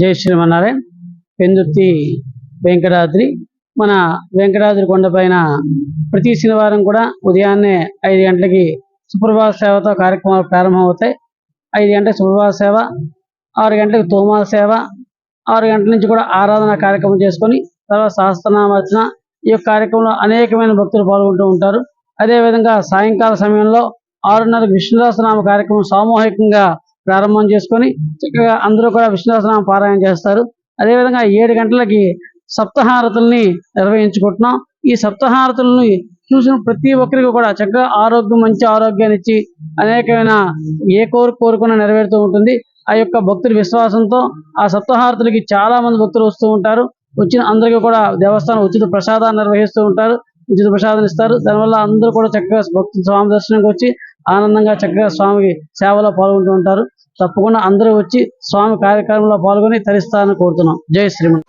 జై శ్రీమన్నారాయణ. పెందుర్తి వెంకటాద్రి. మన వెంకటాద్రి కొండపైన ప్రతి శనివారం కూడా ఉదయాన్నే ఐదు గంటలకి సుప్రభాత సేవతో కార్యక్రమాలు ప్రారంభమవుతాయి. ఐదు గంటలకు సుప్రభాత సేవ ఆరు గంటలకు తోమాల సేవ ఆరు గంటల నుంచి కూడా ఆరాధన కార్యక్రమం చేసుకొని తర్వాత సహస్రనామార్చన ఈ యొక్క కార్యక్రమంలో అనేకమైన భక్తులు పాల్గొంటూ ఉంటారు. అదేవిధంగా సాయంకాల సమయంలో ఆరున్నరకు విష్ణుదాసనామ కార్యక్రమం సామూహికంగా ప్రారంభం చేసుకొని చక్కగా అందరూ కూడా విష్ణుదాసనామ పారాయణ చేస్తారు. అదేవిధంగా ఏడు గంటలకి సప్తహారతుల్ని నిర్వహించుకుంటున్నాం. ఈ సప్తహారతుల్ని చూసిన ప్రతి ఒక్కరికి కూడా చక్కగా ఆరోగ్యం మంచి ఆరోగ్యాన్ని ఇచ్చి అనేకమైన ఏ కోరు కోరుకున్న నెరవేరుతూ ఉంటుంది. ఆ యొక్క భక్తుల విశ్వాసంతో ఆ సప్తహారతులకి చాలా మంది భక్తులు వస్తూ ఉంటారు. వచ్చిన అందరికీ కూడా దేవస్థానం ఉచిత ప్రసాదాన్ని నిర్వహిస్తూ ఉంటారు. ఉచిత ప్రసాదం ఇస్తారు. దానివల్ల అందరూ కూడా చక్కగా భక్తులు స్వామి దర్శనంకి వచ్చి ఆనందంగా చక్కగా స్వామికి సేవలో పాల్గొంటూ ఉంటారు. తప్పకుండా అందరూ వచ్చి స్వామి కార్యక్రమంలో పాల్గొని తరిస్తారని కోరుతున్నాం. జై శ్రీమన్.